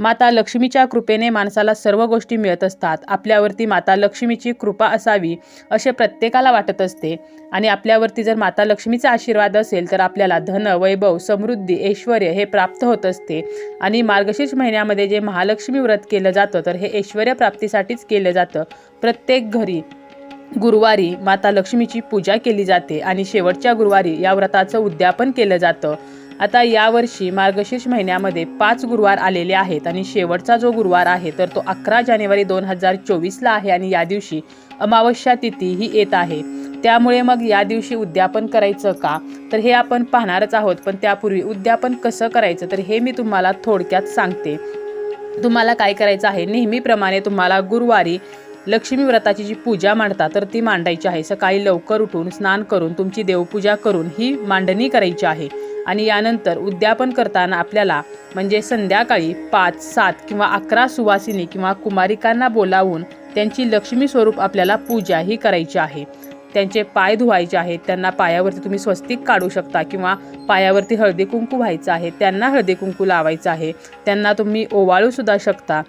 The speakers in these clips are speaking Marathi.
माता लक्ष्मीच्या कृपेने माणसाला सर्व गोष्टी मिळत असतात. आपल्यावरती माता लक्ष्मीची कृपा असावी असे प्रत्येकाला वाटत असते. आणि आपल्यावरती जर माता लक्ष्मीचा आशीर्वाद असेल तर आपल्याला धन वैभव समृद्धी ऐश्वर हे प्राप्त होत असते. आणि मार्गशीर्ष महिन्यामध्ये जे महालक्ष्मी व्रत केलं जातं तर हे ऐश्वर प्राप्तीसाठीच केलं जातं. प्रत्येक घरी गुरुवारी माता लक्ष्मीची पूजा केली जाते आणि शेवटच्या गुरुवारी या व्रताचं उद्यापन केलं जातं. आता यावर्षी मार्गशीर्ष महिन्यामध्ये पाच गुरुवार आलेले आहेत आणि शेवटचा जो गुरुवार आहे तर तो अकरा जानेवारी दोन हजार चोवीसला आहे आणि या दिवशी अमावस्या तिथी ही येत आहे. त्यामुळे मग या दिवशी उद्यापन करायचं का? तर हे आपण पाहणारच आहोत पण त्यापूर्वी उद्यापन कसं करायचं? तर हे मी तुम्हाला थोडक्यात सांगते. तुम्हाला काय करायचं आहे? नेहमीप्रमाणे तुम्हाला गुरुवारी लक्ष्मी व्रताची जी पूजा मांडता तर ती मांडायची आहे. सकाळी लवकर उठून स्नान करून तुमची देवपूजा करून ही मांडणी करायची आहे. आणि यानंतर उद्यापन करताना आपल्याला म्हणजे संध्याकाळी पाच सात किंवा अकरा सुवासिनी किंवा कुमारिकांना बोलावून त्यांची लक्ष्मी स्वरूप आपल्याला पूजा ही करायची आहे. त्यांचे पाय धुवायचे आहेत त्यांना पायावरती तुम्ही स्वस्तिक काढू शकता किंवा पायावरती हळदी कुंकू व्हायचं आहे त्यांना हळदी कुंकू लावायचं आहे त्यांना तुम्ही ओवाळू सुद्धा शकता.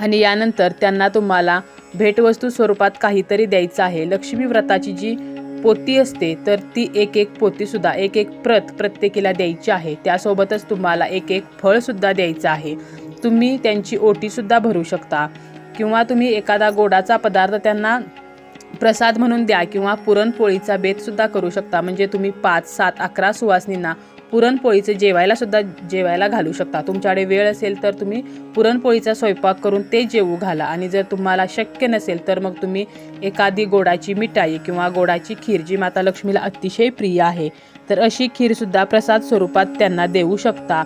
आणि यानंतर त्यांना तुम्हाला भेटवस्तू स्वरूपात काहीतरी द्यायचं आहे. लक्ष्मी व्रताची जी पोती असते तर ती एक एक पोतीसुद्धा एक एक प्रत प्रत्येकीला द्यायची आहे. त्यासोबतच तुम्हाला एक एक फळसुद्धा द्यायचं आहे. तुम्ही त्यांची ओटीसुद्धा भरू शकता. किंवा तुम्ही एखादा गोडाचा पदार्थ त्यांना प्रसाद म्हणून द्या किंवा पुरणपोळीचा बेतसुद्धा करू शकता. म्हणजे तुम्ही पाच सात अकरा सुवासनींना पुरणपोळीचं जेवायला सुद्धा जेवायला घालू शकता. तुमच्याकडे वेळ असेल तर तुम्ही पुरणपोळीचा स्वयंपाक करून ते जेवू घाला. आणि जर तुम्हाला शक्य नसेल तर मग तुम्ही एखादी गोडाची मिठाई किंवा गोडाची खीर जी माता लक्ष्मीला अतिशय प्रिय आहे तर अशी खीरसुद्धा प्रसाद स्वरूपात त्यांना देऊ शकता.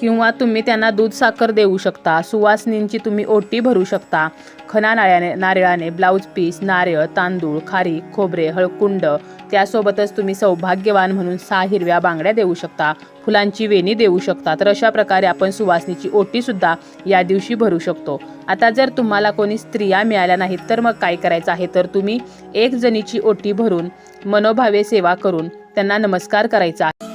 किंवा तुम्ही त्यांना दूध साखर देऊ शकता सुवासनींची तुम्ही ओटी भरू शकता खना नाळ्याने नारळाने ब्लाऊज पीस नारळ तांदूळ खारी खोबरे हळकुंड त्यासोबतच तुम्ही सौभाग्यवान म्हणून सहा हिरव्या बांगड्या देऊ शकता फुलांची वेणी देऊ शकता. तर अशा प्रकारे आपण सुवासनीची ओटीसुद्धा या दिवशी भरू शकतो. आता जर तुम्हाला कोणी स्त्रिया मिळाल्या नाहीत तर मग काय करायचं आहे? तर तुम्ही एक जणीची ओटी भरून मनोभावे सेवा करून त्यांना नमस्कार करायचा आहे.